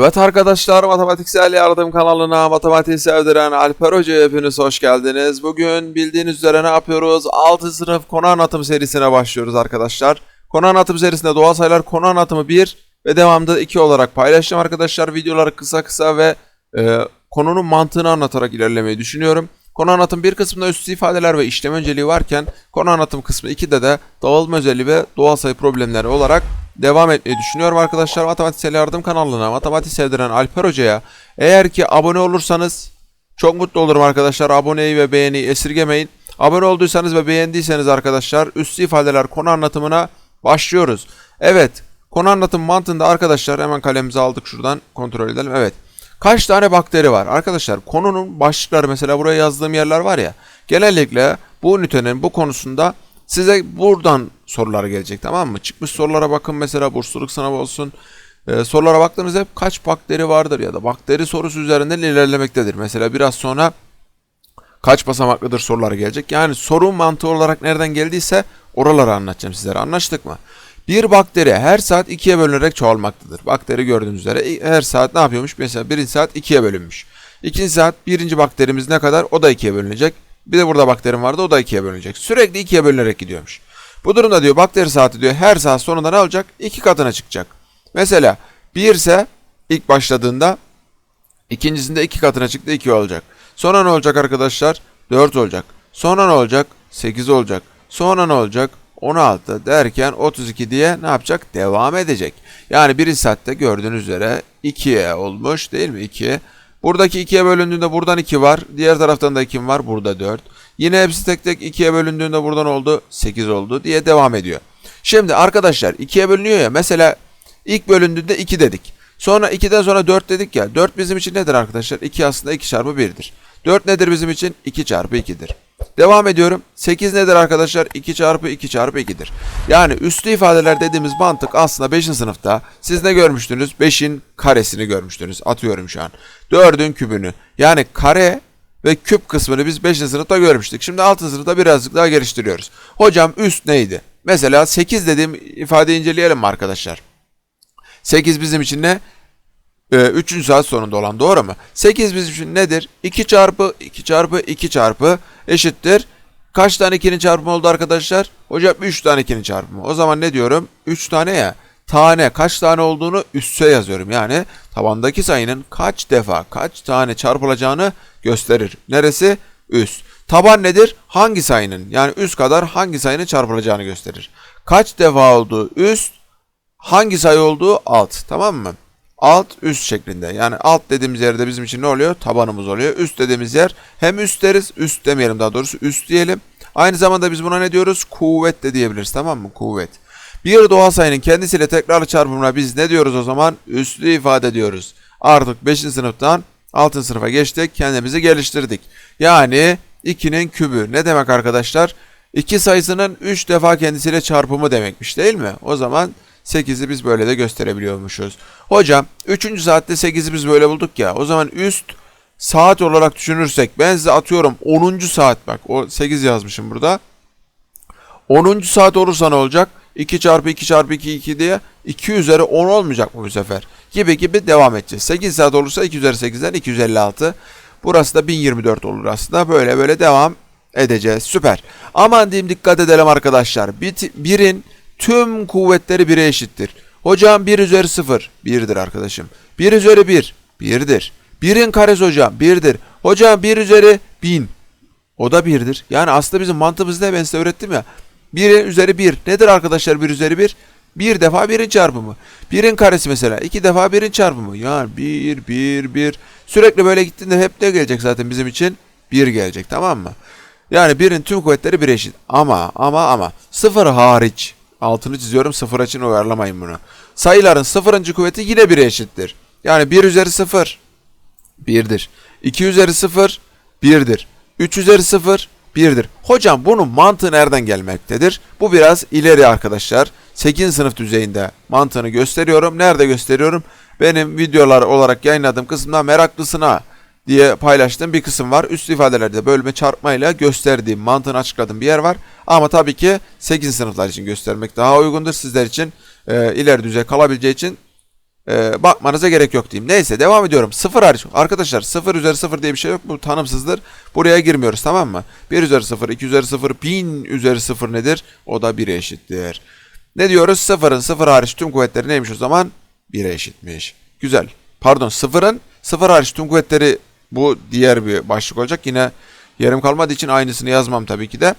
Evet arkadaşlar Matematiksel Yardım kanalına matematiği sevdiren Alper Hoca hepiniz hoş geldiniz. Bugün bildiğiniz üzere ne yapıyoruz? 6 sınıf konu anlatım serisine başlıyoruz arkadaşlar. Konu anlatım serisinde doğal sayılar konu anlatımı 1 ve devamında 2 olarak paylaşacağım arkadaşlar. Videoları kısa kısa ve e, konunun mantığını anlatarak ilerlemeyi düşünüyorum. Konu anlatım bir kısmında üstü ifadeler ve işlem önceliği varken konu anlatım kısmı 2'de de dağılma özelliği ve doğal sayı problemleri olarak devam etmeyi düşünüyorum arkadaşlar. Matematiksel Yardım kanalına, matematik sevdiren Alper Hoca'ya eğer ki abone olursanız çok mutlu olurum arkadaşlar. Aboneyi ve beğeniyi esirgemeyin. Abone olduysanız ve beğendiyseniz arkadaşlar üstü ifadeler konu anlatımına başlıyoruz. Evet, konu anlatım mantığında arkadaşlar hemen kalemizi aldık şuradan kontrol edelim. Evet. Kaç tane bakteri var? Arkadaşlar konunun başlıkları mesela buraya yazdığım yerler var ya. Genellikle bu ünitenin bu konusunda size buradan sorular gelecek tamam mı? Çıkmış sorulara bakın mesela bursluluk sınavı olsun. Ee, sorulara baktığınızda hep kaç bakteri vardır ya da bakteri sorusu üzerinden ilerlemektedir. Mesela biraz sonra kaç basamaklıdır sorular gelecek. Yani soru mantığı olarak nereden geldiyse oraları anlatacağım sizlere. Anlaştık mı? Bir bakteri her saat ikiye bölünerek çoğalmaktadır. Bakteri gördüğünüz üzere her saat ne yapıyormuş? Mesela birinci saat ikiye bölünmüş. İkinci saat birinci bakterimiz ne kadar? O da ikiye bölünecek. Bir de burada bakterim vardı o da ikiye bölünecek. Sürekli ikiye bölünerek gidiyormuş. Bu durumda diyor bakteri saati diyor her saat sonunda ne olacak? İki katına çıkacak. Mesela 1 ise ilk başladığında ikincisinde iki katına çıktı 2 olacak. Sonra ne olacak arkadaşlar? 4 olacak. Sonra ne olacak? 8 olacak. Sonra ne olacak? 16 derken 32 diye ne yapacak? Devam edecek. Yani birinci saatte gördüğünüz üzere 2'ye olmuş değil mi? 2. Buradaki 2'ye bölündüğünde buradan 2 var. Diğer taraftan da 2 var. Burada 4. Yine hepsi tek tek 2'ye bölündüğünde buradan oldu. 8 oldu diye devam ediyor. Şimdi arkadaşlar 2'ye bölünüyor ya. Mesela ilk bölündüğünde 2 dedik. Sonra 2'den sonra 4 dedik ya. 4 bizim için nedir arkadaşlar? 2 aslında 2 çarpı 1'dir. 4 nedir bizim için? 2 çarpı 2'dir. Devam ediyorum. 8 nedir arkadaşlar? 2 çarpı 2 çarpı 2'dir. Yani üslü ifadeler dediğimiz mantık aslında 5. sınıfta siz ne görmüştünüz? 5'in karesini görmüştünüz. Atıyorum şu an. 4'ün kübünü. Yani kare ve küp kısmını biz 5. sınıfta görmüştük. Şimdi 6. sınıfta birazcık daha geliştiriyoruz. Hocam üst neydi? Mesela 8 dediğim ifadeyi inceleyelim mi arkadaşlar? 8 bizim için ne? 3. Ee, saat sonunda olan doğru mu? 8 bizim için nedir? 2 çarpı 2 çarpı 2 çarpı eşittir. Kaç tane 2'nin çarpımı oldu arkadaşlar? Hocam 3 tane 2'nin çarpımı. O zaman ne diyorum? 3 tane ya. Tane kaç tane olduğunu üste yazıyorum. Yani tabandaki sayının kaç defa kaç tane çarpılacağını gösterir. Neresi? Üst. Taban nedir? Hangi sayının yani üst kadar hangi sayının çarpılacağını gösterir. Kaç defa olduğu üst, hangi sayı olduğu alt. Tamam mı? Alt üst şeklinde. Yani alt dediğimiz yerde bizim için ne oluyor? Tabanımız oluyor. Üst dediğimiz yer hem üst deriz, üst demeyelim daha doğrusu üst diyelim. Aynı zamanda biz buna ne diyoruz? Kuvvet de diyebiliriz tamam mı? Kuvvet. Bir doğal sayının kendisiyle tekrarlı çarpımına biz ne diyoruz o zaman? Üslü ifade diyoruz. Artık 5. sınıftan 6. sınıfa geçtik. Kendimizi geliştirdik. Yani 2'nin kübü. Ne demek arkadaşlar? 2 sayısının 3 defa kendisiyle çarpımı demekmiş değil mi? O zaman 8'i biz böyle de gösterebiliyormuşuz. Hocam 3. saatte 8'i biz böyle bulduk ya. O zaman üst saat olarak düşünürsek ben size atıyorum 10. saat bak o 8 yazmışım burada. 10. saat olursa ne olacak? 2 çarpı 2 çarpı 2 2 diye 2 üzeri 10 olmayacak mı bu sefer? Gibi gibi devam edeceğiz. 8 saat olursa 2 üzeri 8'den 256. Burası da 1024 olur aslında. Böyle böyle devam edeceğiz. Süper. Aman diyeyim dikkat edelim arkadaşlar. Bir, birin tüm kuvvetleri 1'e eşittir. Hocam 1 üzeri 0. 1'dir arkadaşım. 1 üzeri 1. 1'dir. 1'in karesi hocam 1'dir. Hocam 1 üzeri 1000. O da 1'dir. Yani aslında bizim mantığımız ne ben size öğrettim ya. 1 üzeri 1. Nedir arkadaşlar 1 üzeri 1? Bir defa 1'in çarpımı. 1'in karesi mesela. 2 defa 1'in çarpımı. Yani 1, 1, 1. Sürekli böyle gittiğinde hep ne gelecek zaten bizim için? 1 gelecek tamam mı? Yani 1'in tüm kuvvetleri 1 eşit. Ama ama ama 0 hariç Altını çiziyorum sıfır için uyarlamayın bunu. Sayıların sıfırıncı kuvveti yine 1'e eşittir. Yani 1 üzeri 0 1'dir. 2 üzeri 0 1'dir. 3 üzeri 0 1'dir. Hocam bunun mantığı nereden gelmektedir? Bu biraz ileri arkadaşlar. 8. sınıf düzeyinde mantığını gösteriyorum. Nerede gösteriyorum? Benim videolar olarak yayınladığım kısımda meraklısına diye paylaştığım bir kısım var. Üst ifadelerde bölme çarpmayla gösterdiğim, mantığını açıkladığım bir yer var. Ama tabii ki 8. sınıflar için göstermek daha uygundur. Sizler için e, ileri düzey kalabileceği için e, bakmanıza gerek yok diyeyim. Neyse devam ediyorum. 0 hariç. Arkadaşlar 0 üzeri 0 diye bir şey yok. Bu tanımsızdır. Buraya girmiyoruz tamam mı? 1 üzeri 0, 2 üzeri 0, 1000 üzeri 0 nedir? O da 1'e eşittir. Ne diyoruz? 0'ın 0 hariç tüm kuvvetleri neymiş o zaman? 1'e eşitmiş. Güzel. Pardon 0'ın 0 hariç tüm kuvvetleri bu diğer bir başlık olacak. Yine yarım kalmadığı için aynısını yazmam tabii ki de.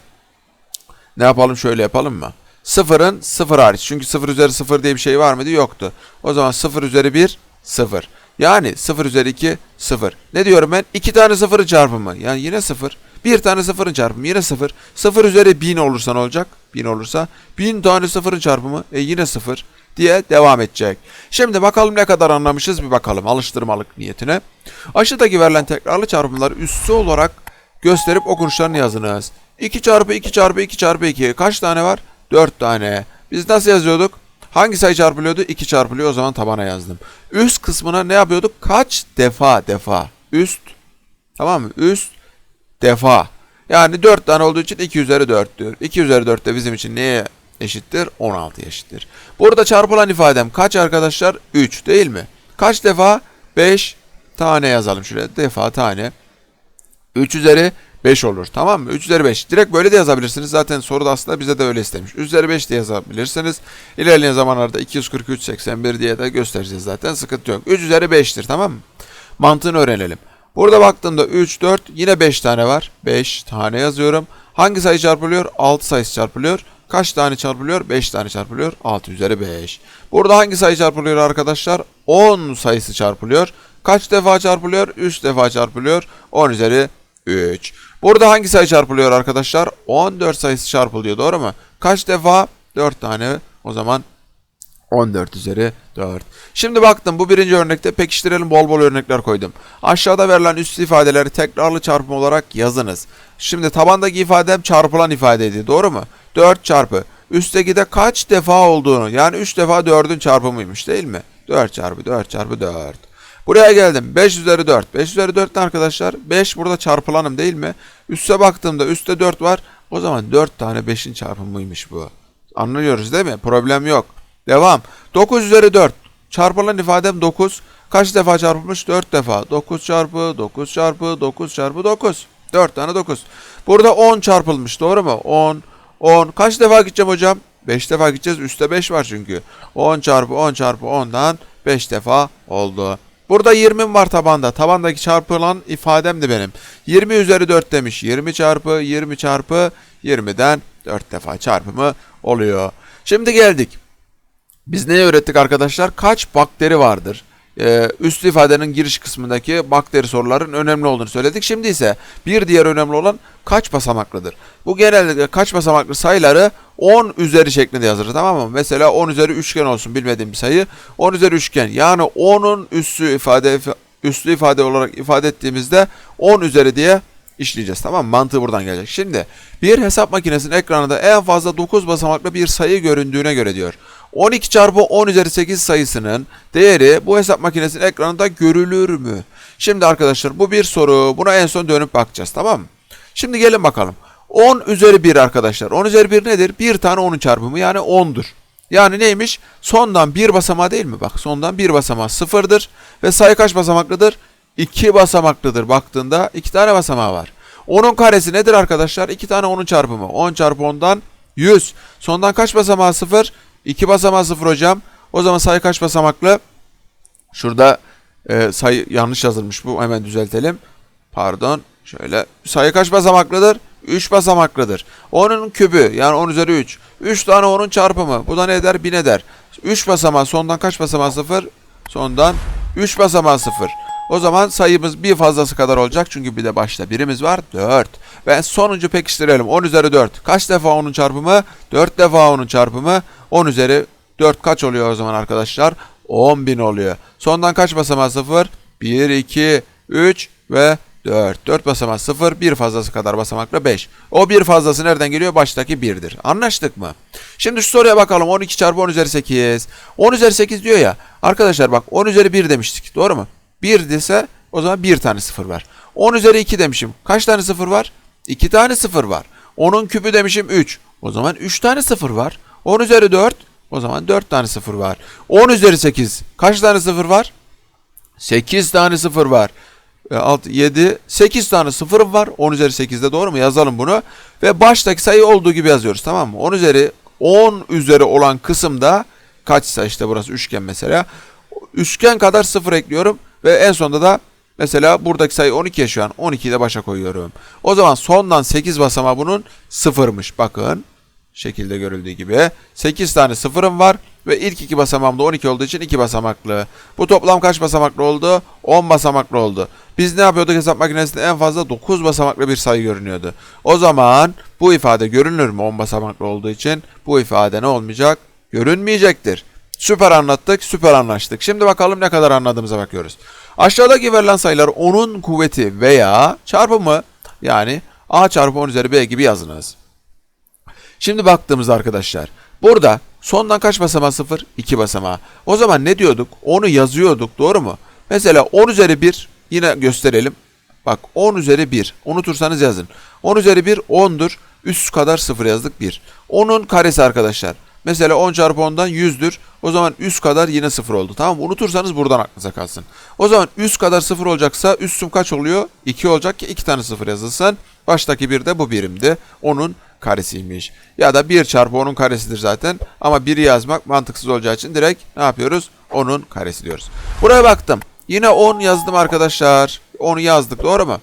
Ne yapalım şöyle yapalım mı? Sıfırın sıfır hariç. Çünkü sıfır üzeri sıfır diye bir şey var mıydı? Yoktu. O zaman sıfır üzeri bir sıfır. Yani sıfır üzeri iki sıfır. Ne diyorum ben? İki tane sıfırın çarpımı. Yani yine sıfır. Bir tane sıfırın çarpımı yine sıfır. Sıfır üzeri bin olursa ne olacak? Bin olursa bin tane sıfırın çarpımı e yine sıfır diye devam edecek. Şimdi bakalım ne kadar anlamışız bir bakalım alıştırmalık niyetine. Aşağıdaki verilen tekrarlı çarpımları üssü olarak gösterip okunuşlarını yazınız. 2 çarpı 2 çarpı 2 çarpı 2 kaç tane var? 4 tane. Biz nasıl yazıyorduk? Hangi sayı çarpılıyordu? 2 çarpılıyor o zaman tabana yazdım. Üst kısmına ne yapıyorduk? Kaç defa defa. Üst. Tamam mı? Üst defa. Yani 4 tane olduğu için 2 üzeri 4 diyor. 2 üzeri 4 de bizim için neye eşittir? 16 eşittir. Burada çarpılan ifadem kaç arkadaşlar? 3 değil mi? Kaç defa? 5 tane yazalım şuraya. Defa tane. 3 üzeri 5 olur. Tamam mı? 3 üzeri 5. Direkt böyle de yazabilirsiniz. Zaten soruda aslında bize de öyle istemiş. 3 üzeri 5 de yazabilirsiniz. İlerleyen zamanlarda 243, 81 diye de göstereceğiz zaten. Sıkıntı yok. 3 üzeri 5'tir. Tamam mı? Mantığını öğrenelim. Burada baktığımda 3, 4 yine 5 tane var. 5 tane yazıyorum. Hangi sayı çarpılıyor? 6 sayısı çarpılıyor. Kaç tane çarpılıyor? 5 tane çarpılıyor. 6 üzeri 5. Burada hangi sayı çarpılıyor arkadaşlar? 10 sayısı çarpılıyor. Kaç defa çarpılıyor? 3 defa çarpılıyor. 10 üzeri 3. Burada hangi sayı çarpılıyor arkadaşlar? 14 sayısı çarpılıyor doğru mu? Kaç defa? 4 tane. O zaman 14 üzeri 4. Şimdi baktım bu birinci örnekte pekiştirelim bol bol örnekler koydum. Aşağıda verilen üst ifadeleri tekrarlı çarpım olarak yazınız. Şimdi tabandaki ifadem çarpılan ifadeydi doğru mu? 4 çarpı. Üstteki de kaç defa olduğunu yani 3 defa 4'ün çarpımıymış değil mi? 4 çarpı 4 çarpı 4. Buraya geldim. 5 üzeri 4. 5 üzeri 4 ne arkadaşlar? 5 burada çarpılanım değil mi? Üste baktığımda üstte 4 var. O zaman 4 tane 5'in çarpımıymış bu. Anlıyoruz değil mi? Problem yok. Devam. 9 üzeri 4. Çarpılan ifadem 9. Kaç defa çarpılmış? 4 defa. 9 çarpı 9 çarpı 9 çarpı 9. 4 tane 9. Burada 10 çarpılmış doğru mu? 10, 10. Kaç defa gideceğim hocam? 5 defa gideceğiz. Üstte 5 var çünkü. 10 çarpı 10 çarpı 10'dan 5 defa oldu. Burada 20 var tabanda. Tabandaki çarpılan ifadem de benim. 20 üzeri 4 demiş. 20 çarpı 20 çarpı 20'den 4 defa çarpımı oluyor. Şimdi geldik. Biz neyi öğrettik arkadaşlar? Kaç bakteri vardır? Ee, üst ifadenin giriş kısmındaki bakteri soruların önemli olduğunu söyledik. Şimdi ise bir diğer önemli olan kaç basamaklıdır? Bu genellikle kaç basamaklı sayıları 10 üzeri şeklinde yazılır tamam mı? Mesela 10 üzeri üçgen olsun bilmediğim bir sayı. 10 üzeri üçgen yani 10'un üssü ifade üslü ifade olarak ifade ettiğimizde 10 üzeri diye işleyeceğiz tamam mı? Mantığı buradan gelecek. Şimdi bir hesap makinesinin ekranında en fazla 9 basamaklı bir sayı göründüğüne göre diyor. 12 çarpı 10 üzeri 8 sayısının değeri bu hesap makinesinin ekranında görülür mü? Şimdi arkadaşlar bu bir soru. Buna en son dönüp bakacağız tamam mı? Şimdi gelin bakalım. 10 üzeri 1 arkadaşlar. 10 üzeri 1 nedir? Bir tane 10'un çarpımı yani 10'dur. Yani neymiş? Sondan bir basamağı değil mi? Bak sondan bir basamağı sıfırdır. Ve sayı kaç basamaklıdır? 2 basamaklıdır. Baktığında 2 tane basamağı var. 10'un karesi nedir arkadaşlar? 2 tane 10'un çarpımı. 10 çarpı 10'dan 100. Sondan kaç basamağı sıfır? 2 basamağı sıfır hocam. O zaman sayı kaç basamaklı? Şurada e, sayı yanlış yazılmış bu. Hemen düzeltelim. Pardon. Şöyle. Sayı kaç basamaklıdır? 3 basamaklıdır. 10'un kübü yani 10 üzeri 3. 3 tane 10'un çarpımı. Bu da ne eder? 1000 eder. 3 basamağı sondan kaç basamağı 0? Sondan 3 basamağı 0. O zaman sayımız bir fazlası kadar olacak. Çünkü bir de başta birimiz var. 4. Ve sonuncu pekiştirelim. 10 üzeri 4. Kaç defa 10'un çarpımı? 4 defa 10'un çarpımı. 10 üzeri 4 kaç oluyor o zaman arkadaşlar? 10.000 oluyor. Sondan kaç basamağı 0? 1, 2, 3 ve 4. 4 basamağı 0. Bir fazlası kadar basamakla 5. O bir fazlası nereden geliyor? Baştaki 1'dir. Anlaştık mı? Şimdi şu soruya bakalım. 12 çarpı 10 üzeri 8. 10 üzeri 8 diyor ya. Arkadaşlar bak 10 üzeri 1 demiştik. Doğru mu? 1 dese o zaman bir tane 0 var. 10 üzeri 2 demişim. Kaç tane 0 var? 2 tane 0 var. 10'un küpü demişim 3. O zaman 3 tane 0 var. 10 üzeri 4 O zaman 4 tane sıfır var. 10 üzeri 8. Kaç tane sıfır var? 8 tane sıfır var. 6, 7, 8 tane sıfırım var. 10 üzeri 8'de doğru mu? Yazalım bunu. Ve baştaki sayı olduğu gibi yazıyoruz tamam mı? 10 üzeri 10 üzeri olan kısımda kaçsa işte burası üçgen mesela. Üçgen kadar sıfır ekliyorum. Ve en sonunda da mesela buradaki sayı 12 ya şu an. 12'yi de başa koyuyorum. O zaman sondan 8 basamağı bunun sıfırmış. Bakın şekilde görüldüğü gibi 8 tane sıfırım var ve ilk iki basamağım da 12 olduğu için 2 basamaklı. Bu toplam kaç basamaklı oldu? 10 basamaklı oldu. Biz ne yapıyorduk hesap makinesinde en fazla 9 basamaklı bir sayı görünüyordu. O zaman bu ifade görünür mü 10 basamaklı olduğu için? Bu ifade ne olmayacak? Görünmeyecektir. Süper anlattık, süper anlaştık. Şimdi bakalım ne kadar anladığımıza bakıyoruz. Aşağıdaki verilen sayılar 10'un kuvveti veya çarpımı yani a çarpı 10 üzeri b gibi yazınız. Şimdi baktığımızda arkadaşlar burada sondan kaç basamağı sıfır? 2 basamağı. O zaman ne diyorduk? Onu yazıyorduk doğru mu? Mesela 10 üzeri 1 yine gösterelim. Bak 10 üzeri 1 unutursanız yazın. 10 üzeri 1 10'dur. Üst kadar 0 yazdık 1. 10'un karesi arkadaşlar. Mesela 10 çarpı 10'dan 100'dür. O zaman üst kadar yine 0 oldu. Tamam mı? Unutursanız buradan aklınıza kalsın. O zaman üst kadar 0 olacaksa üstüm kaç oluyor? 2 olacak ki 2 tane 0 yazılsın. Baştaki bir de bu birimdi. Onun karesiymiş. Ya da 1 çarpı 10'un karesidir zaten. Ama 1'i yazmak mantıksız olacağı için direkt ne yapıyoruz? 10'un karesi diyoruz. Buraya baktım. Yine 10 yazdım arkadaşlar. 10'u yazdık doğru mu?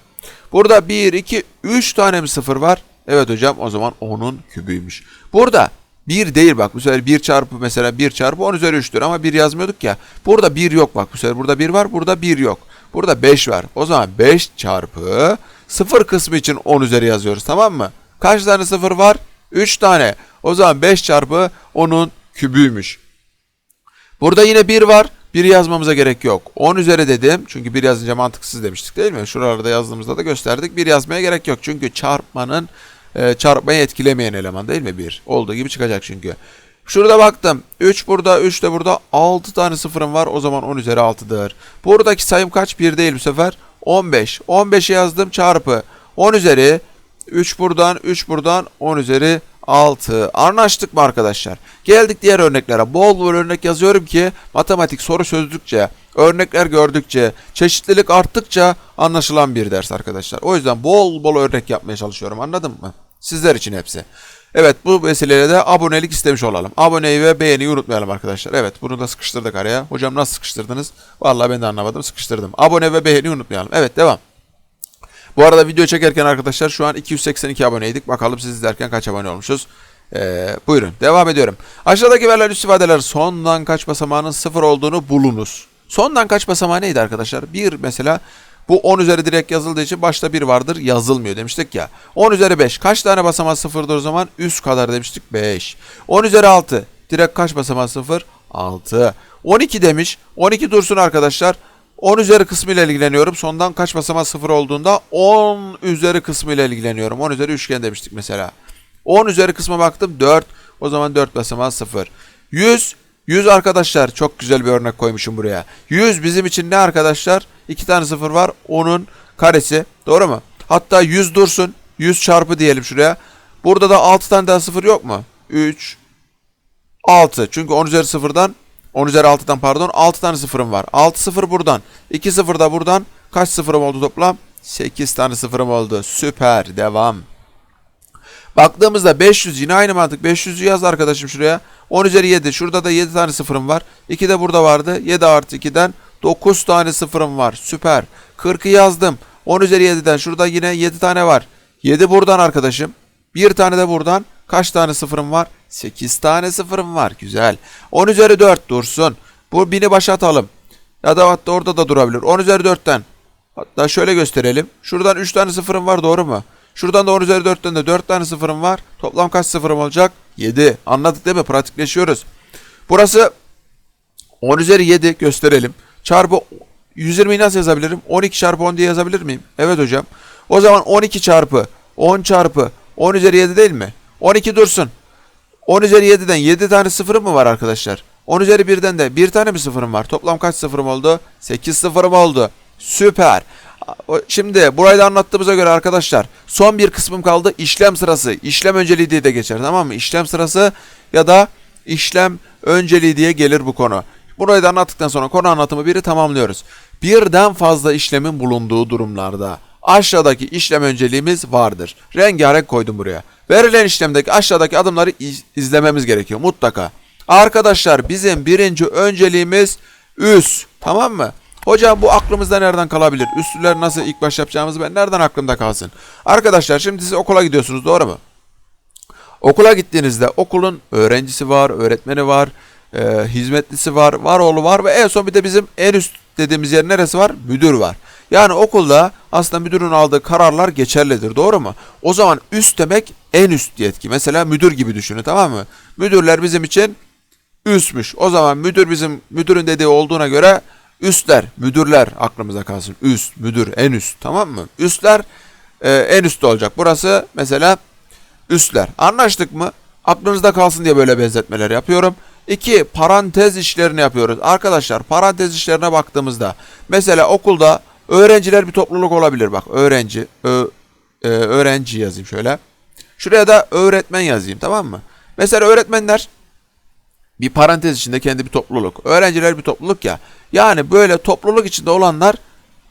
Burada 1, 2, 3 tane mi 0 var? Evet hocam o zaman 10'un kübüymüş. Burada 1 değil bak bu sefer 1 çarpı mesela 1 çarpı 10 üzeri 3'tür ama 1 yazmıyorduk ya. Burada 1 yok bak bu sefer burada 1 var burada 1 yok. Burada 5 var. O zaman 5 çarpı 0 kısmı için 10 üzeri yazıyoruz tamam mı? Kaç tane 0 var? 3 tane. O zaman 5 çarpı 10'un kübüymüş. Burada yine 1 var. 1 yazmamıza gerek yok. 10 üzeri dedim. Çünkü 1 yazınca mantıksız demiştik değil mi? Şuralarda yazdığımızda da gösterdik. 1 yazmaya gerek yok. Çünkü çarpmanın e, çarpmayı etkilemeyen eleman değil mi 1? Olduğu gibi çıkacak çünkü. Şurada baktım. 3 burada, 3 de burada. 6 tane sıfırım var. O zaman 10 üzeri 6'dır. Buradaki sayım kaç? 1 değil bu sefer. 15. 15'i yazdım çarpı. 10 üzeri 3 buradan, 3 buradan, 10 üzeri 6. Anlaştık mı arkadaşlar? Geldik diğer örneklere. Bol bol örnek yazıyorum ki matematik soru çözdükçe, örnekler gördükçe, çeşitlilik arttıkça anlaşılan bir ders arkadaşlar. O yüzden bol bol örnek yapmaya çalışıyorum. Anladın mı? Sizler için hepsi. Evet bu vesileyle de abonelik istemiş olalım. Aboneyi ve beğeniyi unutmayalım arkadaşlar. Evet bunu da sıkıştırdık araya. Hocam nasıl sıkıştırdınız? Vallahi ben de anlamadım. Sıkıştırdım. Abone ve beğeniyi unutmayalım. Evet devam. Bu arada video çekerken arkadaşlar şu an 282 aboneydik. Bakalım siz izlerken kaç abone olmuşuz. Ee, buyurun devam ediyorum. Aşağıdaki verilen üst ifadeler sondan kaç basamağının sıfır olduğunu bulunuz. Sondan kaç basamağı neydi arkadaşlar? 1 mesela bu 10 üzeri direkt yazıldığı için başta 1 vardır yazılmıyor demiştik ya. 10 üzeri 5 kaç tane basamağı sıfırdır o zaman? Üst kadar demiştik 5. 10 üzeri 6 direkt kaç basamağı sıfır? 6. 12 demiş. 12 dursun arkadaşlar. 10 üzeri kısmı ile ilgileniyorum. Sondan kaç basamağı sıfır olduğunda 10 üzeri kısmı ile ilgileniyorum. 10 üzeri üçgen demiştik mesela. 10 üzeri kısma baktım 4. O zaman 4 basamağı 0. 100 100 arkadaşlar çok güzel bir örnek koymuşum buraya. 100 bizim için ne arkadaşlar? 2 tane 0 var. Onun karesi. Doğru mu? Hatta 100 dursun. 100 çarpı diyelim şuraya. Burada da 6 tane daha 0 yok mu? 3 6. Çünkü 10 üzeri 0'dan 10 üzeri 6'dan pardon 6 tane sıfırım var. 6 sıfır buradan. 2 sıfır da buradan. Kaç sıfırım oldu toplam? 8 tane sıfırım oldu. Süper. Devam. Baktığımızda 500 yine aynı mantık. 500'ü yaz arkadaşım şuraya. 10 üzeri 7. Şurada da 7 tane sıfırım var. 2 de burada vardı. 7 artı 2'den 9 tane sıfırım var. Süper. 40'ı yazdım. 10 üzeri 7'den şurada yine 7 tane var. 7 buradan arkadaşım. Bir tane de buradan. Kaç tane sıfırım var? 8 tane sıfırım var. Güzel. 10 üzeri 4 dursun. Bu bini başa atalım. Ya da hatta orada da durabilir. 10 üzeri 4'ten. Hatta şöyle gösterelim. Şuradan 3 tane sıfırım var doğru mu? Şuradan da 10 üzeri 4'ten de 4 tane sıfırım var. Toplam kaç sıfırım olacak? 7. Anladık değil mi? Pratikleşiyoruz. Burası 10 üzeri 7 gösterelim. Çarpı 120'yi nasıl yazabilirim? 12 çarpı 10 diye yazabilir miyim? Evet hocam. O zaman 12 çarpı 10 çarpı 10 üzeri 7 değil mi? 12 dursun. 10 üzeri 7'den 7 tane sıfırım mı var arkadaşlar? 10 üzeri 1'den de 1 tane mi sıfırım var? Toplam kaç sıfırım oldu? 8 sıfırım oldu. Süper. Şimdi burayı da anlattığımıza göre arkadaşlar son bir kısmım kaldı. İşlem sırası. İşlem önceliği diye de geçer tamam mı? İşlem sırası ya da işlem önceliği diye gelir bu konu. Burayı da anlattıktan sonra konu anlatımı biri tamamlıyoruz. Birden fazla işlemin bulunduğu durumlarda aşağıdaki işlem önceliğimiz vardır. Rengarenk koydum buraya. Verilen işlemdeki aşağıdaki adımları iz- izlememiz gerekiyor mutlaka. Arkadaşlar bizim birinci önceliğimiz üs. Tamam mı? Hocam bu aklımızda nereden kalabilir? Üstüler nasıl ilk baş yapacağımızı ben nereden aklımda kalsın? Arkadaşlar şimdi siz okula gidiyorsunuz doğru mu? Okula gittiğinizde okulun öğrencisi var, öğretmeni var, e, hizmetlisi var, var oğlu var ve en son bir de bizim en üst dediğimiz yer neresi var? Müdür var. Yani okulda aslında müdürün aldığı kararlar geçerlidir doğru mu? O zaman üst demek en üst yetki. Mesela müdür gibi düşünün tamam mı? Müdürler bizim için üstmüş. O zaman müdür bizim müdürün dediği olduğuna göre üstler, müdürler aklımıza kalsın. Üst, müdür, en üst tamam mı? Üstler e, en üstte olacak. Burası mesela üstler. Anlaştık mı? Aklınızda kalsın diye böyle benzetmeler yapıyorum. İki, parantez işlerini yapıyoruz. Arkadaşlar parantez işlerine baktığımızda mesela okulda öğrenciler bir topluluk olabilir. Bak öğrenci, ö, e, öğrenci yazayım şöyle. Şuraya da öğretmen yazayım tamam mı? Mesela öğretmenler bir parantez içinde kendi bir topluluk. Öğrenciler bir topluluk ya. Yani böyle topluluk içinde olanlar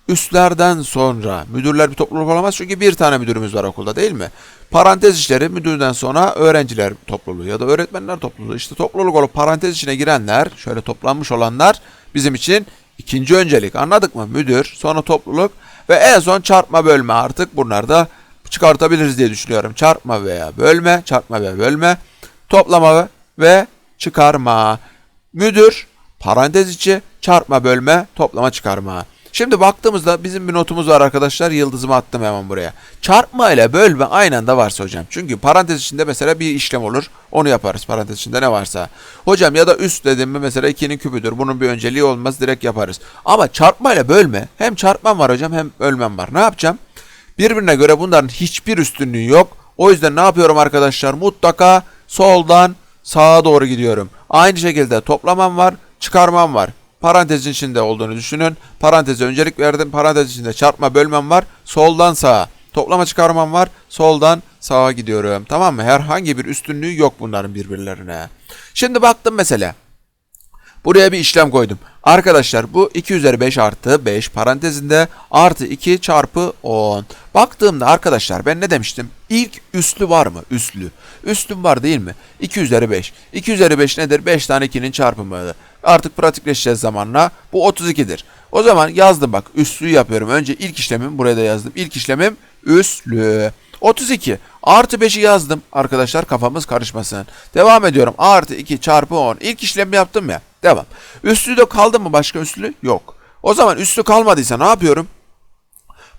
üstlerden sonra müdürler bir topluluk olamaz çünkü bir tane müdürümüz var okulda değil mi? Parantez işleri müdürden sonra öğrenciler topluluğu ya da öğretmenler topluluğu. İşte topluluk olup parantez içine girenler, şöyle toplanmış olanlar bizim için ikinci öncelik. Anladık mı? Müdür, sonra topluluk ve en son çarpma bölme artık bunlar da çıkartabiliriz diye düşünüyorum. Çarpma veya bölme, çarpma ve bölme, toplama ve çıkarma. Müdür, parantez içi, çarpma bölme, toplama çıkarma. Şimdi baktığımızda bizim bir notumuz var arkadaşlar. Yıldızımı attım hemen buraya. Çarpma ile bölme aynı anda varsa hocam. Çünkü parantez içinde mesela bir işlem olur. Onu yaparız parantez içinde ne varsa. Hocam ya da üst dedim mi mesela 2'nin küpüdür. Bunun bir önceliği olmaz direkt yaparız. Ama çarpma ile bölme hem çarpmam var hocam hem bölmem var. Ne yapacağım? Birbirine göre bunların hiçbir üstünlüğü yok. O yüzden ne yapıyorum arkadaşlar? Mutlaka soldan sağa doğru gidiyorum. Aynı şekilde toplamam var, çıkarmam var. Parantezin içinde olduğunu düşünün. Paranteze öncelik verdim. Parantez içinde çarpma bölmem var. Soldan sağa. Toplama çıkarmam var. Soldan sağa gidiyorum. Tamam mı? Herhangi bir üstünlüğü yok bunların birbirlerine. Şimdi baktım mesela. Buraya bir işlem koydum. Arkadaşlar bu 2 üzeri 5 artı 5 parantezinde artı 2 çarpı 10. Baktığımda arkadaşlar ben ne demiştim? İlk üslü var mı? Üslü. Üslüm var değil mi? 2 üzeri 5. 2 üzeri 5 nedir? 5 tane 2'nin çarpımı. Artık pratikleşeceğiz zamanla. Bu 32'dir. O zaman yazdım bak üslüyü yapıyorum. Önce ilk işlemim buraya da yazdım. İlk işlemim üslü. 32 artı 5'i yazdım arkadaşlar kafamız karışmasın. Devam ediyorum. Artı 2 çarpı 10. İlk işlemi yaptım ya. Devam. Üslü de kaldı mı başka üslü? Yok. O zaman üslü kalmadıysa ne yapıyorum?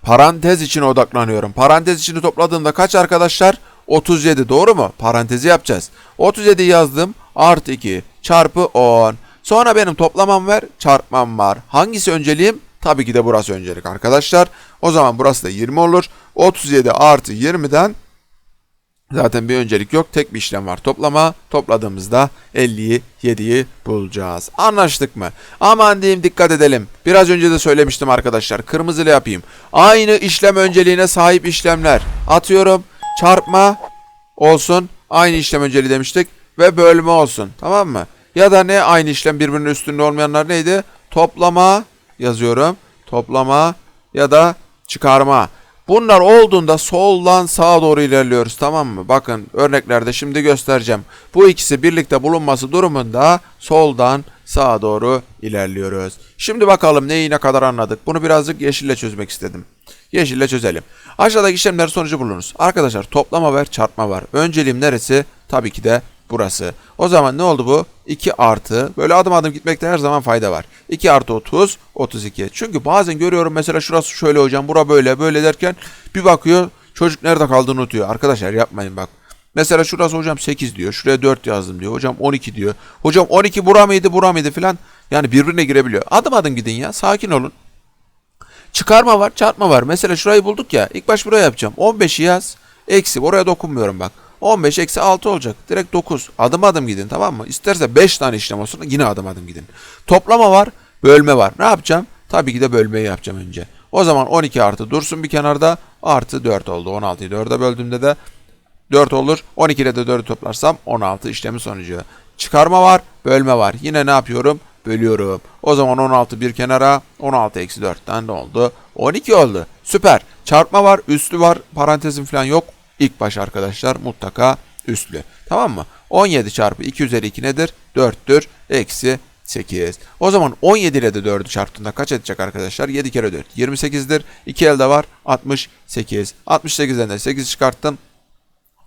Parantez içine odaklanıyorum. Parantez içini topladığımda kaç arkadaşlar? 37 doğru mu? Parantezi yapacağız. 37 yazdım. Artı 2 çarpı 10. Sonra benim toplamam var, çarpmam var. Hangisi önceliğim? Tabii ki de burası öncelik arkadaşlar. O zaman burası da 20 olur. 37 artı 20'den zaten bir öncelik yok. Tek bir işlem var. Toplama. Topladığımızda 50'yi 7'yi bulacağız. Anlaştık mı? Aman diyeyim dikkat edelim. Biraz önce de söylemiştim arkadaşlar. Kırmızıyla yapayım. Aynı işlem önceliğine sahip işlemler. Atıyorum. Çarpma olsun. Aynı işlem önceliği demiştik. Ve bölme olsun. Tamam mı? Ya da ne aynı işlem birbirinin üstünde olmayanlar neydi? Toplama yazıyorum. Toplama ya da çıkarma. Bunlar olduğunda soldan sağa doğru ilerliyoruz tamam mı? Bakın örneklerde şimdi göstereceğim. Bu ikisi birlikte bulunması durumunda soldan sağa doğru ilerliyoruz. Şimdi bakalım neyi ne kadar anladık. Bunu birazcık yeşille çözmek istedim. Yeşille çözelim. Aşağıdaki işlemler sonucu bulunuz. Arkadaşlar toplama var çarpma var. Önceliğim neresi? Tabii ki de burası. O zaman ne oldu bu? 2 artı. Böyle adım adım gitmekte her zaman fayda var. 2 artı 30, 32. Çünkü bazen görüyorum mesela şurası şöyle hocam, bura böyle, böyle derken bir bakıyor çocuk nerede kaldığını unutuyor. Arkadaşlar yapmayın bak. Mesela şurası hocam 8 diyor. Şuraya 4 yazdım diyor. Hocam 12 diyor. Hocam 12 bura mıydı, bura mıydı filan. Yani birbirine girebiliyor. Adım adım gidin ya. Sakin olun. Çıkarma var, çarpma var. Mesela şurayı bulduk ya. İlk baş buraya yapacağım. 15'i yaz. Eksi. Oraya dokunmuyorum bak. 15 eksi 6 olacak. Direkt 9. Adım adım gidin tamam mı? İsterse 5 tane işlem olsun yine adım adım gidin. Toplama var, bölme var. Ne yapacağım? Tabii ki de bölmeyi yapacağım önce. O zaman 12 artı dursun bir kenarda. Artı 4 oldu. 16'yı 4'e böldüğümde de 4 olur. 12 ile de 4'ü toplarsam 16 işlemin sonucu. Çıkarma var, bölme var. Yine ne yapıyorum? Bölüyorum. O zaman 16 bir kenara, 16 eksi 4'ten ne oldu? 12 oldu. Süper. Çarpma var, üslü var, parantezim falan yok. İlk baş arkadaşlar mutlaka üslü. Tamam mı? 17 çarpı 2 üzeri 2 nedir? 4'tür. Eksi 8. O zaman 17 ile de 4'ü çarptığında kaç edecek arkadaşlar? 7 kere 4 28'dir. 2 elde var 68. 68'den de 8 çıkarttım.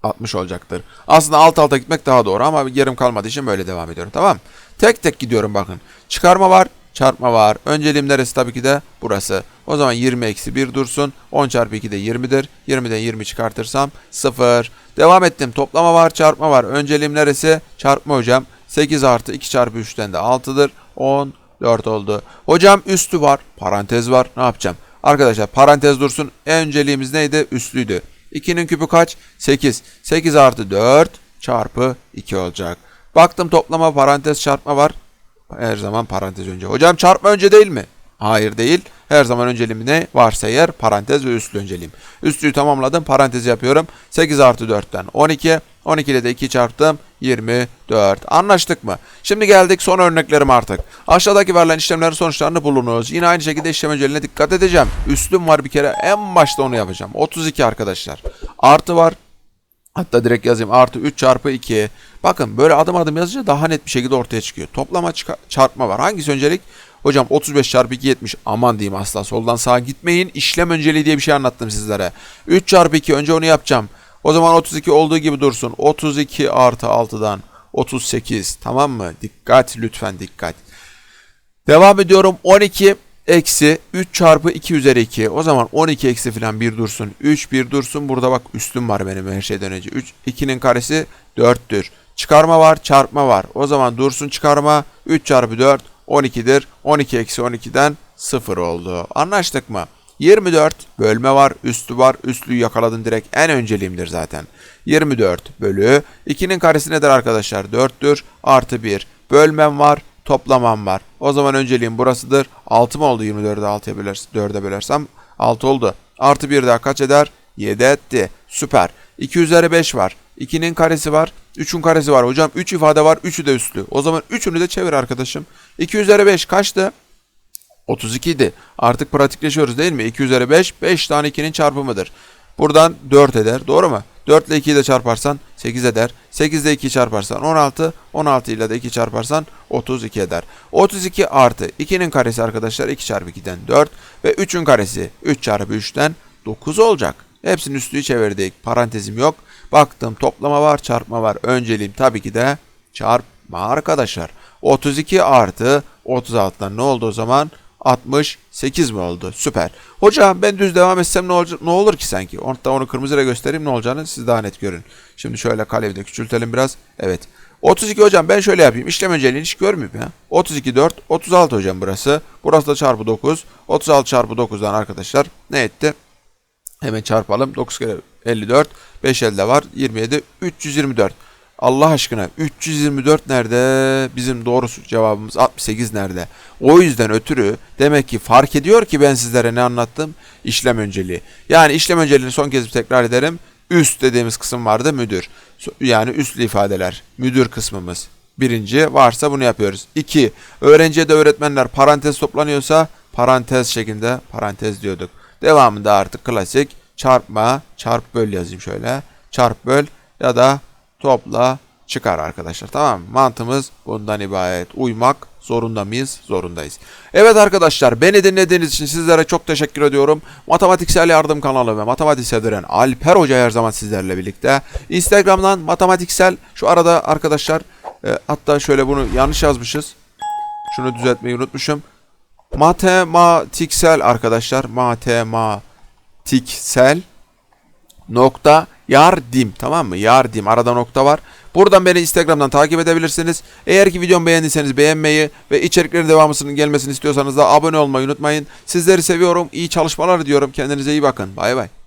60 olacaktır. Aslında alt alta gitmek daha doğru ama yarım kalmadığı için böyle devam ediyorum. Tamam. Tek tek gidiyorum bakın. Çıkarma var, çarpma var. Önceliğim neresi tabii ki de burası. O zaman 20 eksi 1 dursun. 10 çarpı 2 de 20'dir. 20'den 20 çıkartırsam 0. Devam ettim. Toplama var, çarpma var. Önceliğim neresi? Çarpma hocam. 8 artı 2 çarpı 3'ten de 6'dır. 10, 4 oldu. Hocam üstü var, parantez var. Ne yapacağım? Arkadaşlar parantez dursun. Önceliğimiz neydi? Üslüydü. 2'nin küpü kaç? 8. 8 artı 4 çarpı 2 olacak. Baktım toplama parantez çarpma var. Her zaman parantez önce. Hocam çarpma önce değil mi? Hayır değil. Her zaman önceliğim ne? Varsa eğer parantez ve üslü önceliğim. Üslüyü tamamladım. Parantez yapıyorum. 8 artı 4'ten 12. 12 ile de 2 çarptım. 24. Anlaştık mı? Şimdi geldik son örneklerim artık. Aşağıdaki verilen işlemlerin sonuçlarını bulunuz. Yine aynı şekilde işlem önceliğine dikkat edeceğim. Üslüm var bir kere. En başta onu yapacağım. 32 arkadaşlar. Artı var. Hatta direkt yazayım. Artı 3 çarpı 2. Bakın böyle adım adım yazınca daha net bir şekilde ortaya çıkıyor. Toplama çarpma var. Hangisi öncelik? Hocam 35 çarpı 2 70. Aman diyeyim asla soldan sağa gitmeyin. İşlem önceliği diye bir şey anlattım sizlere. 3 çarpı 2 önce onu yapacağım. O zaman 32 olduğu gibi dursun. 32 artı 6'dan 38. Tamam mı? Dikkat lütfen dikkat. Devam ediyorum. 12 eksi 3 çarpı 2 üzeri 2. O zaman 12 eksi falan 1 dursun. 3 1 dursun. Burada bak üstüm var benim her şeyden önce. 3 2'nin karesi 4'tür. Çıkarma var, çarpma var. O zaman dursun çıkarma. 3 çarpı 4 12'dir. 12 eksi 12'den 0 oldu. Anlaştık mı? 24 bölme var, üstü var. Üstlüyü yakaladım direkt. En önceliğimdir zaten. 24 bölü 2'nin karesi nedir arkadaşlar? 4'tür. Artı 1. Bölmem var, toplamam var. O zaman önceliğim burasıdır. 6 mı oldu 24'ü 6'ya bölers 4'e bölersem? 6 oldu. Artı 1 daha kaç eder? 7 etti. Süper. 2 üzeri 5 var. 2'nin karesi var. 3'ün karesi var. Hocam 3 ifade var. 3'ü de üstlü. O zaman 3'ünü de çevir arkadaşım. 2 üzeri 5 kaçtı? 32 idi. Artık pratikleşiyoruz değil mi? 2 üzeri 5, 5 tane 2'nin çarpımıdır. Buradan 4 eder. Doğru mu? 4 ile 2'yi de çarparsan 8 eder. 8 ile 2'yi çarparsan 16. 16 ile de 2 çarparsan 32 eder. 32 artı 2'nin karesi arkadaşlar 2 çarpı 2'den 4 ve 3'ün karesi 3 çarpı 3'ten 9 olacak. Hepsinin üstüyü çevirdik. Parantezim yok. Baktım toplama var çarpma var. Önceliğim tabii ki de çarpma arkadaşlar. 32 artı 36'dan ne oldu o zaman? 68 mi oldu? Süper. Hocam ben düz devam etsem ne, olacak, ne olur ki sanki? Hatta onu kırmızıyla göstereyim ne olacağını siz daha net görün. Şimdi şöyle kaleyi de küçültelim biraz. Evet. 32 hocam ben şöyle yapayım. İşlem önceliğini hiç görmeyeyim ya. 32 4 36 hocam burası. Burası da çarpı 9. 36 çarpı 9'dan arkadaşlar ne etti? Hemen çarpalım. 9 kere 54. 5 elde var. 27. 324. Allah aşkına 324 nerede? Bizim doğru cevabımız 68 nerede? O yüzden ötürü demek ki fark ediyor ki ben sizlere ne anlattım? İşlem önceliği. Yani işlem önceliğini son kez bir tekrar ederim. Üst dediğimiz kısım vardı müdür. Yani üstlü ifadeler. Müdür kısmımız. Birinci varsa bunu yapıyoruz. İki, öğrenciye de öğretmenler parantez toplanıyorsa parantez şeklinde parantez diyorduk. Devamında artık klasik çarpma, çarp böl yazayım şöyle. Çarp böl ya da topla çıkar arkadaşlar. Tamam mı? Mantığımız bundan ibaret. Uymak zorunda mıyız? Zorundayız. Evet arkadaşlar beni dinlediğiniz için sizlere çok teşekkür ediyorum. Matematiksel Yardım kanalı ve matematik sevdiren Alper Hoca her zaman sizlerle birlikte. Instagram'dan matematiksel şu arada arkadaşlar e, hatta şöyle bunu yanlış yazmışız. Şunu düzeltmeyi unutmuşum. Matematiksel arkadaşlar. Matematiksel nokta yardim tamam mı? Yardim arada nokta var. Buradan beni Instagram'dan takip edebilirsiniz. Eğer ki videomu beğendiyseniz beğenmeyi ve içeriklerin devamısının gelmesini istiyorsanız da abone olmayı unutmayın. Sizleri seviyorum. İyi çalışmalar diyorum. Kendinize iyi bakın. Bay bay.